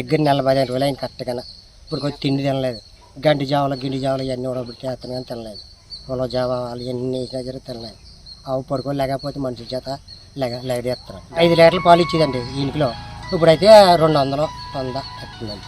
దగ్గర నెల పదిహేను రోజులు అయింది కరెక్ట్గా ఇప్పుడు కొంచెం తిండి తినలేదు. గంటి జావలు గిండి జావలు ఇవన్నీ ఉడబెట్టి చేస్తాను కానీ తినలేదు. పొలం జావ వాళ్ళు ఎన్ని వేసినా సరే తినలేదు. ఆవు పడుకొని లేకపోతే మనుషుల చేత లెగ లెగదీస్తారు ఐదు లీటర్లు పాలు ఇచ్చేదండి ఇంట్లో. ఇప్పుడైతే రెండు వందలు వంద వస్తుందండి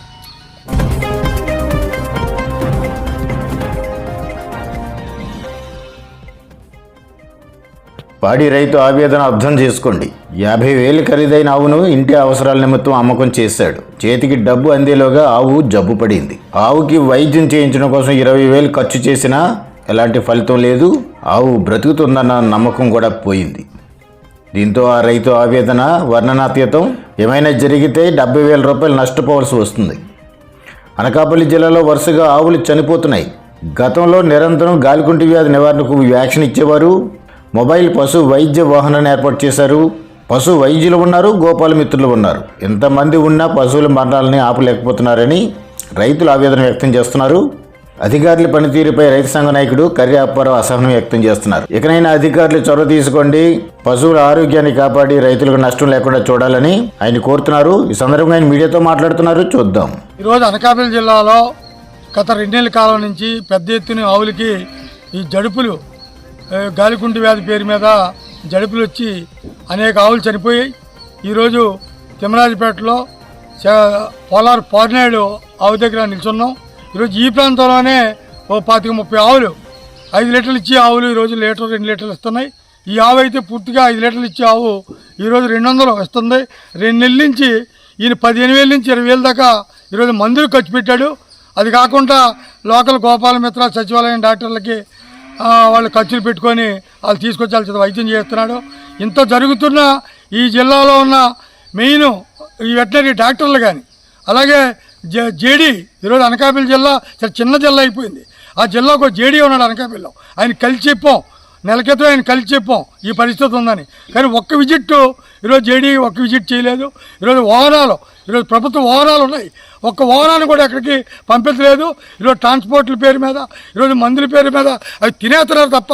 పాడి రైతు ఆవేదన అర్థం చేసుకోండి. యాభై వేలు ఖరీదైన ఆవును ఇంటి అవసరాల నిమిత్తం అమ్మకం చేశాడు. చేతికి డబ్బు అందేలోగా ఆవు జబ్బు పడింది. ఆవుకి వైద్యం చేయించడం కోసం ఇరవై వేలు ఖర్చు చేసినా ఎలాంటి ఫలితం లేదు. ఆవు బ్రతుకుతుందన్న నమ్మకం కూడా పోయింది. దీంతో ఆ రైతు ఆవేదన వర్ణనాతీతం ఏమైనా జరిగితే డెబ్బై వేల రూపాయలు నష్టపోవాల్సి వస్తుంది. అనకాపల్లి జిల్లాలో వరుసగా ఆవులు చనిపోతున్నాయి. గతంలో నిరంతరం గాలికుంటి వ్యాధి నివారణకు వ్యాక్సిన్ ఇచ్చేవారు మొబైల్ పశు వైద్య వాహనాన్ని ఏర్పాటు చేశారు. పశు వైద్యులు ఉన్నారు గోపాల మిత్రులు ఉన్నారు. ఎంతమంది ఉన్నా పశువుల మరణాలని ఆపలేకపోతున్నారని రైతులు ఆవేదన వ్యక్తం చేస్తున్నారు. అధికారుల పనితీరుపై రైతు సంఘ నాయకుడు కర్రీ అప్పారావు అసహనం వ్యక్తం చేస్తున్నారు. ఇకనైనా అధికారులు చొరవ తీసుకోండి. పశువుల ఆరోగ్యాన్ని కాపాడి రైతులకు నష్టం లేకుండా చూడాలని ఆయన కోరుతున్నారు. ఈ సందర్భంగా ఆయన మీడియాతో మాట్లాడుతున్నారు. చూద్దాం. ఈరోజు అనకాపల్లి జిల్లాలో గత రెండేళ్ళ కాలం నుంచి పెద్ద ఎత్తున ఆవులకి ఈ జడుపులు గాలికుంటి వ్యాధి పేరు మీద జడుపులు వచ్చి అనేక ఆవులు చనిపోయాయి. ఈరోజు తిమ్మరాజపేటలో చ- పోలార్ పోర్నాయుడు ఆవు దగ్గర నిల్చున్నాం. ఈరోజు ఈ ప్రాంతంలోనే ఓ పాతిక ముప్పై ఆవులు ఐదు లీటర్లు ఇచ్చే ఆవులు ఈరోజు లీటర్ రెండు లీటర్లు ఇస్తున్నాయి ఈ ఆవు అయితే పూర్తిగా ఐదు లీటర్లు ఇచ్చే ఆవు ఈరోజు రెండు వందలు ఇస్తుంది రెండు నెలల నుంచి ఈయన పదిహేను వేల నుంచి ఇరవై వేల దాకా ఈరోజు మందులు ఖర్చు పెట్టాడు. అది కాకుండా లోకల్ గోపాలమిత్ర సచివాలయం డాక్టర్లకి వాళ్ళు ఖర్చులు పెట్టుకొని వాళ్ళు తీసుకొచ్చి వాళ్ళ వైద్యం చేస్తున్నాడు. ఇంత జరుగుతున్న ఈ జిల్లాలో ఉన్న మెయిన్ ఈ వెటనరీ డాక్టర్లు కానీ అలాగే జే జేడీ ఈరోజు అనకాపల్లి జిల్లా చాలా చిన్న జిల్లా అయిపోయింది. ఆ జిల్లాకు ఒక జేడీ ఉన్నాడు అనకాపల్లిలో. ఆయన కలిసి చెప్పాం. నెల క్రితం ఆయన కలిసి చెప్పాం ఈ పరిస్థితి ఉందని. కానీ ఒక్క విజిట్ ఈరోజు జేడీ ఒక్క విజిట్ చేయలేదు. ఈరోజు వాహనాలు ఈరోజు ప్రభుత్వ వాహనాలు ఉన్నాయి. ఒక్క వాహనాన్ని కూడా ఎక్కడికి పంపించలేదు. ఈరోజు ట్రాన్స్పోర్ట్ల పేరు మీద ఈరోజు మందుల పేరు మీద అవి తినేస్తున్నారు తప్ప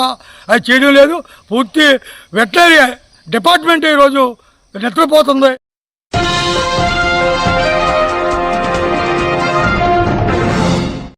అవి చేయడం లేదు. పూర్తి వెటనరీ డిపార్ట్మెంట్ ఈరోజు నిద్రపోతుంది.